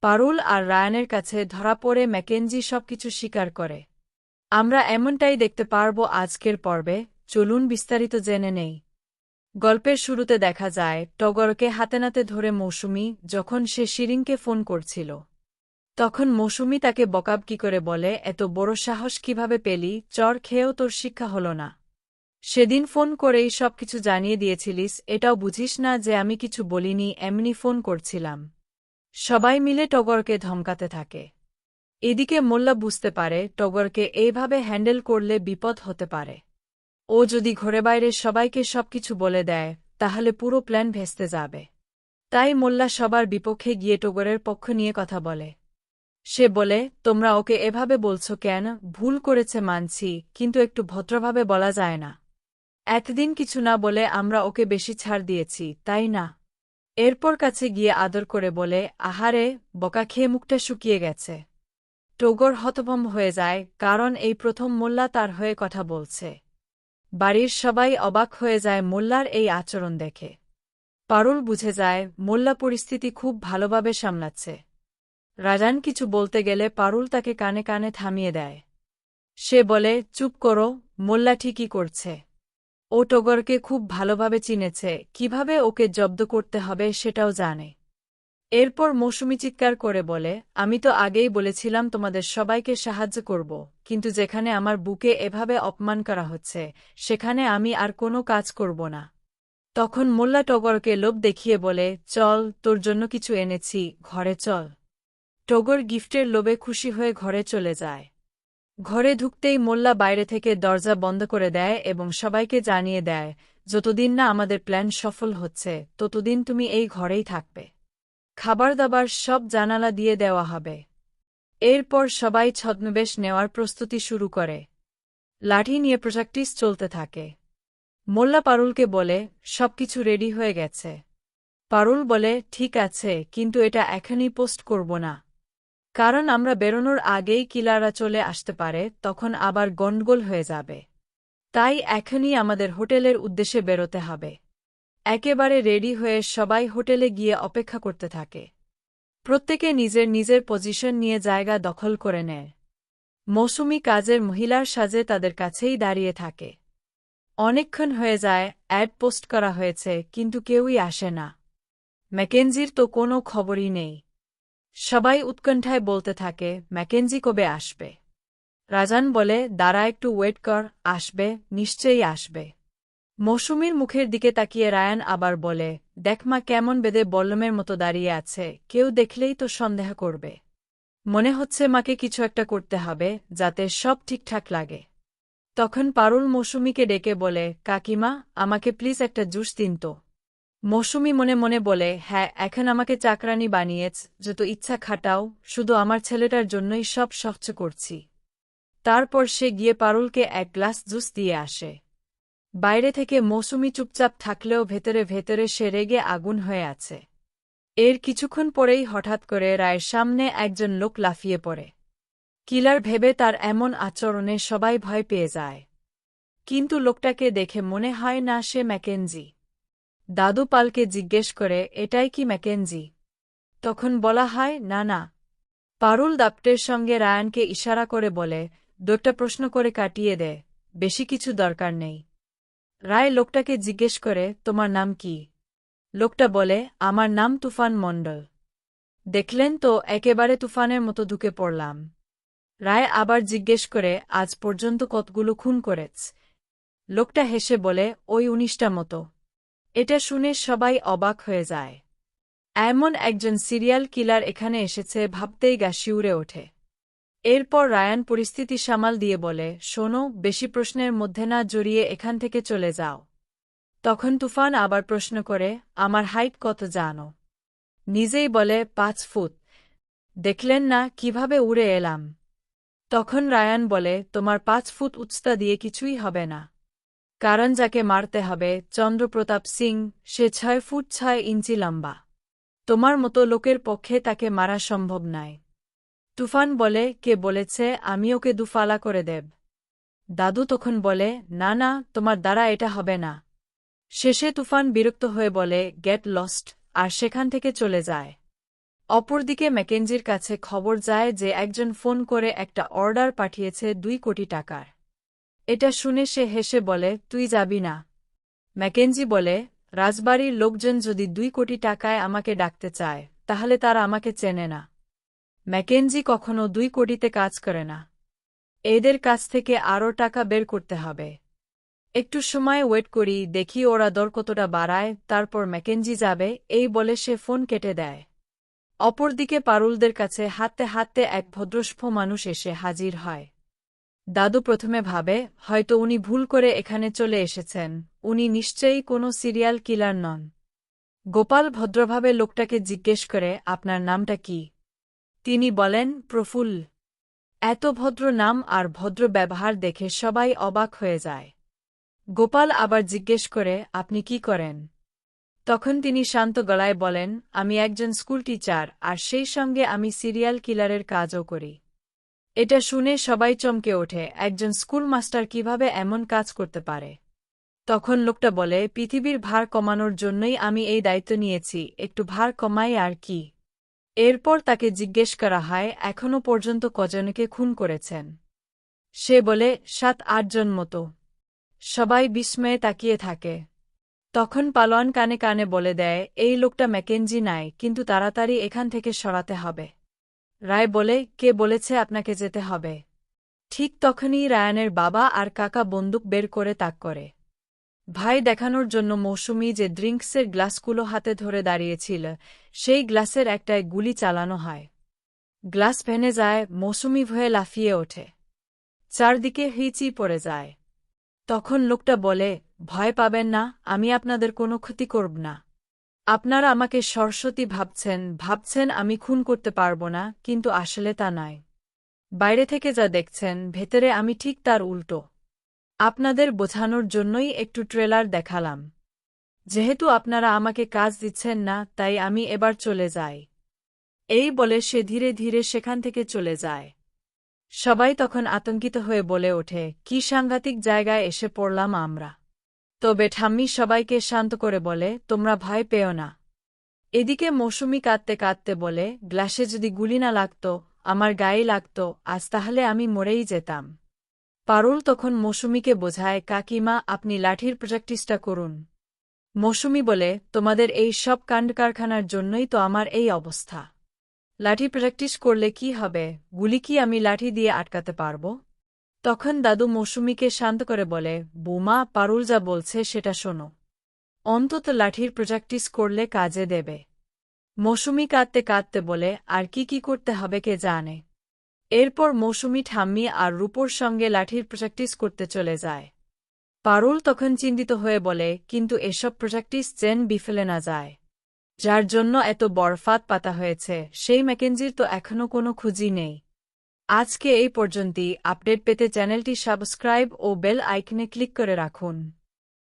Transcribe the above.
পারুল আর রায়ানের কাছে ধরা পড়ে ম্যাকেঞ্জি সবকিছু স্বীকার করে। আমরা এমনটাই দেখতে পারব আজকের পর্বে, চলুন বিস্তারিত জেনে নেই। গল্পের শুরুতে দেখা যায়, টগরকে হাতে নাতে ধরে মৌসুমি যখন সে শিরিংকে ফোন করছিল। তখন মৌসুমি তাকে বকাব কি করে বলে, এত বড় সাহস কীভাবে পেলি, চর খেয়েও তোর শিক্ষা হল না। সেদিন ফোন করেই সবকিছু জানিয়ে দিয়েছিলিস, এটাও বুঝিস না যে আমি কিছু বলিনি, এমনি ফোন করছিলাম। সবাই মিলে টগরকে ধমকাতে থাকে। এদিকে মোল্লা বুঝতে পারে টগরকে এইভাবে হ্যান্ডেল করলে বিপদ হতে পারে। ও যদি ঘরে বাইরে সবাইকে সবকিছু বলে দেয়, তাহলে পুরো প্ল্যান ভেস্তে যাবে। তাই মোল্লা সবার বিপক্ষে গিয়ে টগরের পক্ষ নিয়ে কথা বলে। সে বলে, তোমরা ওকে এভাবে বলছো কেন? ভুল করেছে মানছি, কিন্তু একটু ভদ্রভাবে বলা যায় না। একদিন কিছু না বলে আমরা ওকে বেশি ছাড় দিয়েছি, তাই না? এরপর কাছে গিয়ে আদর করে বলে, আহারে, বকা খেয়ে মুখটা শুকিয়ে গেছে। টগর হতভম্ব হয়ে যায়, কারণ এই প্রথম মোল্লা তার হয়ে কথা বলছে। বাড়ির সবাই অবাক হয়ে যায় মোল্লার এই আচরণ দেখে। পারুল বুঝে যায়, মোল্লা পরিস্থিতি খুব ভালোভাবে সামলাচ্ছে। রাজান কিছু বলতে গেলে পারুল তাকে কানে কানে থামিয়ে দেয়। সে বলে, চুপ করো, মোল্লা ঠিকই করছে। ও টগরকে খুব ভালোভাবে চিনেছে, কীভাবে ওকে জব্দ করতে হবে সেটাও জানে। এরপর মৌসুমি চিৎকার করে বলে, আমি তো আগেই বলেছিলাম তোমাদের সবাইকে সাহায্য করব, কিন্তু যেখানে আমার বুকে এভাবে অপমান করা হচ্ছে, সেখানে আমি আর কোনো কাজ করব না। তখন মোল্লা টগরকে লোভ দেখিয়ে বলে, চল, তোর জন্য কিছু এনেছি, ঘরে চল। টগর গিফটের লোভে খুশি হয়ে ঘরে চলে যায়। ঘরে ঢুকতেই মোল্লা বাইরে থেকে দরজা বন্ধ করে দেয় এবং সবাইকে জানিয়ে দেয়, যতদিন না আমাদের প্ল্যান সফল হচ্ছে, ততদিন তুমি এই ঘরেই থাকবে। খাবার দাবার সব জানালা দিয়ে দেওয়া হবে। এরপর সবাই ছদ্মবেশ নেওয়ার প্রস্তুতি শুরু করে। লাঠি নিয়ে প্র্যাকটিস চলতে থাকে। মোল্লা পারুলকে বলে, সবকিছু রেডি হয়ে গেছে। পারুল বলে, ঠিক আছে, কিন্তু এটা এখনই পোস্ট করব না। কারণ আমরা বেরোনোর আগেই কিলারা চলে আসতে পারে, তখন আবার গণ্ডগোল হয়ে যাবে। তাই এখনই আমাদের হোটেলের উদ্দেশ্যে বেরোতে হবে। একেবারে রেডি হয়ে সবাই হোটেলে গিয়ে অপেক্ষা করতে থাকে। প্রত্যেকে নিজের নিজের পজিশন নিয়ে জায়গা দখল করে নেয়। মৌসুমি কাজের মহিলার সাজে তাদের কাছেই দাঁড়িয়ে থাকে। অনেকক্ষণ হয়ে যায়, অ্যাড পোস্ট করা হয়েছে, কিন্তু কেউই আসে না। ম্যাকেঞ্জির তো কোনো খবরই নেই। সবাই উৎকণ্ঠায় বলতে থাকে ম্যাকেঞ্জি কবে আসবে? রাজান বলে, দাঁড়া একটু ওয়েট কর, আসবে, নিশ্চয়ই আসবে। মৌসুমীর মুখের দিকে তাকিয়ে রায়ান আবার বলে দেখমা কেমন বেদে বল্লমের মতো দাঁড়িয়ে আছে, কেউ দেখলেই তো সন্দেহ করবে। মনে হচ্ছে মাকে কিছু একটা করতে হবে, যাতে সব ঠিকঠাক লাগে। তখন পারুল মৌসুমীকে ডেকে বলে, কাকিমা, আমাকে প্লিজ একটা জুস দিন তো। মৌসুমি মনে মনে বলে হ্যাঁ এখন আমাকে চাকরানি বানিয়েছ, যত ইচ্ছা খাটাও, শুধু আমার ছেলেটার জন্যই সব সহ্য করছি। তারপর সে গিয়ে পারুলকে এক গ্লাস জুস দিয়ে আসে। বাইরে থেকে মৌসুমি চুপচাপ থাকলেও ভেতরে ভেতরে সে রেগে আগুন হয়ে আছে। এর কিছুক্ষণ পরেই হঠাৎ করে রায়ের সামনে একজন লোক লাফিয়ে পড়ে। কিলার ভেবে তার এমন আচরণে সবাই ভয় পেয়ে যায়। কিন্তু লোকটাকে দেখে মনে হয় না সে ম্যাকেঞ্জি দাদু পালকে জিজ্ঞেস করে, এটাই কি ম্যাকেঞ্জি তখন বলা হয়, না না। পারুল দাপ্টের সঙ্গে রায়ানকে ইশারা করে বলে, দোটা প্রশ্ন করে কাটিয়ে দে, বেশি কিছু দরকার নেই। রায় লোকটাকে জিজ্ঞেস করে, তোমার নাম কি? লোকটা বলে, আমার নাম তুফান মণ্ডল। দেখলেন তো, একেবারে তুফানের মতো ঢুকে পড়লাম। রায় আবার জিজ্ঞেস করে, আজ পর্যন্ত কতগুলো খুন করেছ? লোকটা হেসে বলে, ওই উনিশটা মতো। এটা শুনে সবাই অবাক হয়ে যায়। এমন একজন সিরিয়াল কিলার এখানে এসেছে ভাবতেই গা শিউরে ওঠে। এরপর রায়ান পরিস্থিতি সামাল দিয়ে বলে, শোনো, বেশি প্রশ্নের মধ্যে না জড়িয়ে এখান থেকে চলে যাও। তখন তুফান আবার প্রশ্ন করে, আমার হাইট কত জানো? নিজেই বলে, পাঁচ ফুট। দেখলেন না, কীভাবে উড়ে এলাম। তখন রায়ান বলে, তোমার পাঁচ ফুট উচ্চতা দিয়ে কিছুই হবে না। কারণ যাকে মারতে হবে, চন্দ্রপ্রতাপ সিং, সে ছয় ফুট ছয় ইঞ্চি লম্বা। তোমার মতো লোকের পক্ষে তাকে মারা সম্ভব নয়। তুফান বলে, কে বলেছে, আমি ওকে দুফালা করে দেব। দাদু তখন বলে, না না, তোমার দ্বারা এটা হবে না। শেষে তুফান বিরক্ত হয়ে বলে, গেট লস্ট, আর সেখান থেকে চলে যায়। অপরদিকে ম্যাকেঞ্জির কাছে খবর যায় যে একজন ফোন করে একটা অর্ডার পাঠিয়েছে দুই কোটি টাকার। এটা শুনে সে হেসে বলে, তুই যাবি না। ম্যাকেঞ্জি বলে, রাজবাড়ির লোকজন যদি দুই কোটি টাকায় আমাকে ডাকতে চায়, তাহলে তারা আমাকে চেনে না। ম্যাকেঞ্জি কখনো দুই কোটিতে কাজ করে না। এদের কাছ থেকে আরও টাকা বের করতে হবে। একটু সময় ওয়েট করি, দেখি ওরা দর কতটা বাড়ায়, তারপর ম্যাকেঞ্জি যাবে, এই বলে সে ফোন কেটে দেয়। অপরদিকে পারুলদের কাছে হাঁটতে হাঁটতে এক ভদ্রস্ফ মানুষ এসে হাজির হয়। দাদু প্রথমে ভাবে, হয়তো উনি ভুল করে এখানে চলে এসেছেন। উনি নিশ্চয়ই কোনো সিরিয়াল কিলার নন। গোপাল ভদ্রভাবে লোকটাকে জিজ্ঞেস করে, আপনার নামটা কি? তিনি বলেন প্রফুল্ল এত ভদ্র নাম আর ভদ্র ব্যবহার দেখে সবাই অবাক হয়ে যায়। গোপাল আবার জিজ্ঞেস করে, আপনি কি করেন? তখন তিনি শান্ত গলায় বলেন, আমি একজন স্কুল টিচার, আর সেই সঙ্গে আমি সিরিয়াল কিলারের কাজও করি। এটা শুনে সবাই চমকে ওঠে, একজন স্কুল মাস্টার কীভাবে এমন কাজ করতে পারে? তখন লোকটা বলে, পৃথিবীর ভার কমানোর জন্যই আমি এই দায়িত্ব নিয়েছি, একটু ভার কমাই আর কি? এরপর তাকে জিজ্ঞেস করা হয় এখনও পর্যন্ত কজনকে খুন করেছেন? সে বলে, সাত আটজন মতো। সবাই বিস্ময়ে তাকিয়ে থাকে। তখন পালোয়ান কানে কানে বলে দেয়, এই লোকটা ম্যাকেঞ্জি নাই, কিন্তু তাড়াতাড়ি এখান থেকে সরাতে হবে। রায় বলে, কে বলেছে আপনাকে যেতে হবে? ঠিক তখনই রায়ানের বাবা আর কাকা বন্দুক বের করে তাক করে। ভাই দেখানোর জন্য মৌসুমি যে ড্রিঙ্কসের গ্লাসগুলো হাতে ধরে দাঁড়িয়েছিল, সেই গ্লাসের একটায় গুলি চালানো হয়। গ্লাস ভেঙে যায়, মৌসুমি ভয়ে লাফিয়ে ওঠে। চারদিকে হিচি পড়ে যায়। তখন লোকটা বলে, ভয় পাবেন না, আমি আপনাদের কোনো ক্ষতি করব না। আপনারা আমাকে সরস্বতী ভাবছেন ভাবছেন আমি খুন করতে পারব না, কিন্তু আসলে তা নয়। বাইরে থেকে যা দেখছেন, ভেতরে আমি ঠিক তার উল্টো। আপনাদের বোঝানোর জন্যই একটু ট্রেলার দেখালাম। যেহেতু আপনারা আমাকে কাজ দিচ্ছেন না, তাই আমি এবার চলে যাই। এই বলে সে ধীরে ধীরে সেখান থেকে চলে যায়। সবাই তখন আতঙ্কিত হয়ে বলে ওঠে, কি সাংঘাতিক জায়গায় এসে পড়লাম আমরা। তবে ঠাম্মি সবাইকে শান্ত করে বলে, তোমরা ভয় পেও না। এদিকে মৌসুমি কাঁদতে কাঁদতে বলে, গ্লাসে যদি গুলি না লাগত, আমার গায়ে লাগত, আজ তাহলে আমি মরেই যেতাম। পারুল তখন মৌসুমিকে বোঝায়, কাকিমা, আপনি লাঠির প্র্যাকটিসটা করুন। মৌসুমি বলে, তোমাদের এই সব কাণ্ডকারখানার জন্যই তো আমার এই অবস্থা। লাঠি প্র্যাকটিস করলে কি হবে? গুলি কি আমি লাঠি দিয়ে আটকাতে পারব? তখন দাদু মৌসুমিকে শান্ত করে বলে, বোমা, পারুল যা বলছে সেটা শোনো। অন্তত লাঠির প্র্যাকটিস করলে কাজে দেবে মৌসুমি কাঁদতে কাঁদতে বলে, আর কি কি করতে হবে কে জানে এরপর মৌসুমি ঠাম্মি আর রূপোর সঙ্গে লাঠির প্র্যাকটিস করতে চলে যায়। পারুল তখন চিন্তিত হয়ে বলে, কিন্তু এসব প্র্যাকটিস চেন বিফেলে না যায়। যার জন্য এত বরফাত পাতা হয়েছে, সেই ম্যাকেঞ্জির তো এখনও কোনো খুঁজি নেই। আজকে এই পর্যন্তই। আপডেট পেতে চ্যানেলটি সাবস্ক্রাইব ও বেল আইকনে ক্লিক করে রাখুন।